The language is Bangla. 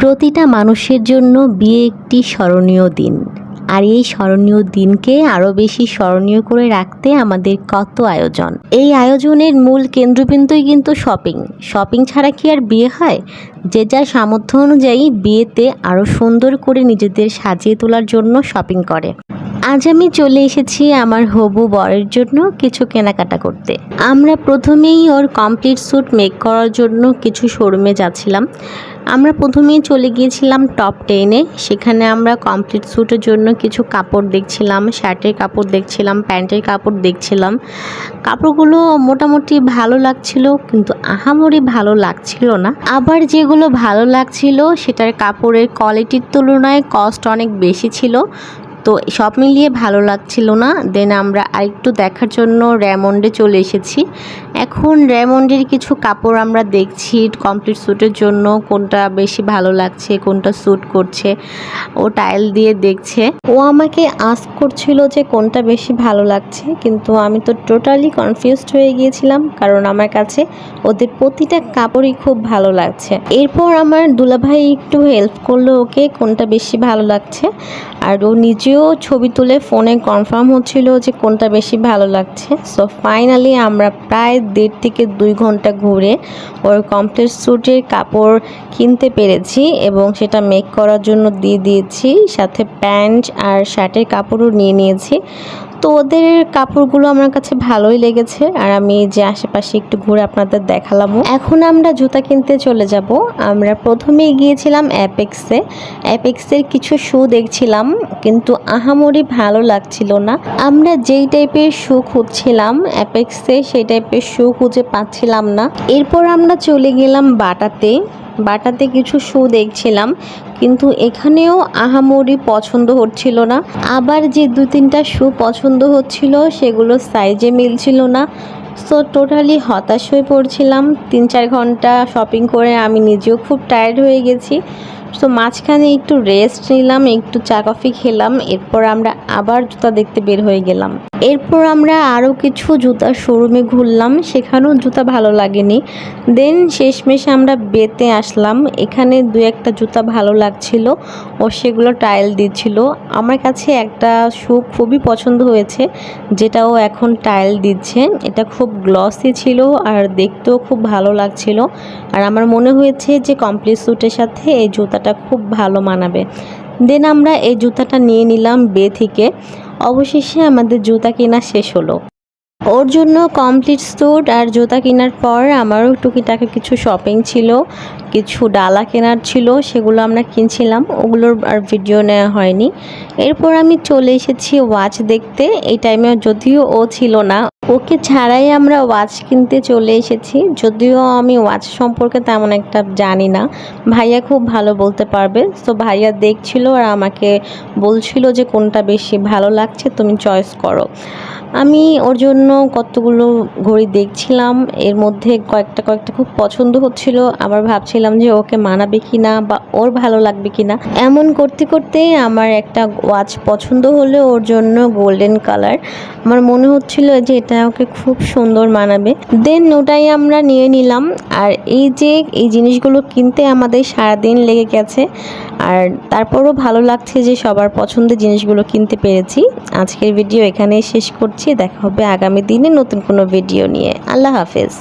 প্রতিটা মানুষের জন্য বিয়ে একটি স্মরণীয় দিন। আর এই স্মরণীয় দিনকে আরও বেশি স্মরণীয় করে রাখতে আমাদের কত আয়োজন। এই আয়োজনের মূল কেন্দ্রবিন্দুই কিন্তু শপিং। শপিং ছাড়া কি আর বিয়ে হয়? যে যার সামর্থ্য অনুযায়ী বিয়েতে আরও সুন্দর করে নিজেদের সাজিয়ে তোলার জন্য শপিং করে। আজ আমি চলে এসেছি আমার হবু বরের জন্য কিছু কেনাকাটা করতে। আমরা প্রথমেই ওর কমপ্লিট স্যুট মেক করার জন্য কিছু শোরুমে যাচ্ছিলাম। আমরা প্রথমেই চলে গিয়েছিলাম টপ টেনে সেখানে আমরা কমপ্লিট স্যুটের জন্য কিছু কাপড় দেখছিলাম শার্টের কাপড় দেখছিলাম প্যান্টের কাপড় দেখছিলাম। কাপড়গুলো মোটামুটি ভালো লাগছিল, কিন্তু আহামরি ভালো লাগছিল না। আবার যেগুলো ভালো লাগছিল, সেটার কাপড়ের কোয়ালিটির তুলনায় কস্ট অনেক বেশি ছিল। তো সব মিলিয়ে ভালো লাগছিল না। দেন আমরা আরেকটু দেখার জন্য র্যামন্ডে চলে এসেছি। এখন র্যামন্ডের কিছু কাপড় আমরা দেখছি কমপ্লিট স্যুটের জন্য, কোনটা বেশি ভালো লাগছে, কোনটা স্যুট করছে, ও টাইল দিয়ে দেখছে। ও আমাকে আস্ক করছিল যে কোনটা বেশি ভালো লাগছে, কিন্তু আমি তো টোটালি কনফিউজড হয়ে গিয়েছিলাম, কারণ আমার কাছে ওদের প্রতিটা কাপড়ই খুব ভালো লাগছে। এরপর আমার দুলাভাই একটু হেল্প করল ওকে কোনটা বেশি ভালো লাগছে, আর ও নিজেও ছবি তুলে ফোনে কনফার্ম হচ্ছিল যে কোনটা বেশি ভালো লাগছে। সো ফাইনালি আমরা প্রায় দেড় থেকে দুই ঘণ্টা ঘুরে ওর কমপ্লিট স্যুটের কাপড় কিনতে পেরেছি এবং সেটা মেক করার জন্য দিয়ে দিয়েছি। সাথে প্যান্ট আর শার্টের কাপড়ও নিয়ে নিয়েছি। তো ওদের কাপড়গুলো আমার কাছে ভালোই লেগেছে আর আমি যে আশেপাশে একটু ঘুরে আপনাদের দেখালাম। এখন আমরা জুতা কিনতে চলে যাব। আমরা প্রথমেই গিয়েছিলাম অ্যাপেক্সে অ্যাপেক্সের কিছু শু দেখছিলাম, কিন্তু আহামরি ভালো লাগছিল না। আমরা যেই টাইপের শু খুঁজছিলাম অ্যাপেক্সে সেই টাইপের শু খুঁজে পাচ্ছিলাম না। এরপর আমরা চলে গেলাম বাটাতে। বাটাতে কিছু শু দেখছিলাম, কিন্তু এখানেও আহামরি পছন্দ হচ্ছিল না। আবার যে দু তিনটা শু পছন্দ হচ্ছিল, সেগুলো সাইজে মিলছিল না। সো টোটালি হতাশ হয়ে পড়ছিলাম। তিন চার ঘণ্টা শপিং করে আমি নিজেও খুব টায়ার্ড হয়ে গেছি। সো মাঝখানে একটু রেস্ট নিলাম, একটু চা কফি খেলাম, এরপর আমরা আবার জুতা দেখতে বের হয়ে গেলাম। এরপর আমরা আরও কিছু জুতার শোরুমে ঘুরলাম, সেখানেও জুতা ভালো লাগেনি। দেন শেষমেশ আমরা বেতে আসলাম, এখানে দু একটা জুতা ভালো লাগছিল ও সেগুলো টাইল দিচ্ছিল। আমার কাছে একটা শু খুবই পছন্দ হয়েছে যেটাও এখন টাইল দিচ্ছে। এটা খুব গ্লসি ছিল আর দেখতেও খুব ভালো লাগছিল। আর আমার মনে হয়েছে যে কমপ্লিট স্যুটের সাথে এই জুতাটা খুব ভালো মানাবে। দেন আমরা এই জুতাটা নিয়ে নিলাম বে থেকে। অবশেষে আমাদের জুতা কেনা শেষ হলো। ওর জন্য কমপ্লিট স্যুট আর জুতা কেনার পর আমারও টুকিটাকি কিছু শপিং ছিল। কিছু ডালা কেনার ছিল, সেগুলো আমরা কিনছিলাম। ওগুলোর আর ভিডিও নেওয়া হয়নি। এরপর আমি চলে এসেছি ওয়াচ দেখতে। এই টাইমে যদিও ও ছিল না। ওকে ছাড়াই আমরা ওয়াচ কিনতে চলে এসেছি। যদিও আমি ওয়াচ সম্পর্কে তেমন একটা জানি না। ভাইয়া খুব ভালো বলতে পারবে। তো ভাইয়া দেখছিল আর আমাকে বলছিল যে কোনটা বেশি ভালো লাগছে, তুমি চয়েস করো। আমি ওর জন্য কতগুলো ঘড়ি দেখছিলাম। এর মধ্যে কয়েকটা কয়েকটা খুব পছন্দ হচ্ছিল। আবার ভাবছিলাম যে ওকে মানাবে কি না বা ওর ভালো লাগবে কি না এমন করতে করতে আমার একটা ওয়াচ পছন্দ হলো ওর জন্য গোল্ডেন কালার। আমার মনে হচ্ছিল যে এটা ওকে খুব সুন্দর মানাবে। দেন ওটাই আমরা নিয়ে নিলাম। আর এই যে এই জিনিসগুলো কিনতে আমাদের সারাদিন লেগে গেছে। আর তারপরও ভালো লাগছে যে সবার পছন্দের জিনিসগুলো কিনতে পেরেছি। আজকের ভিডিও এখানেই শেষ করছি। দেখা হবে আগামী দিনে নতুন কোনো ভিডিও নিয়ে। আল্লাহ হাফেজ।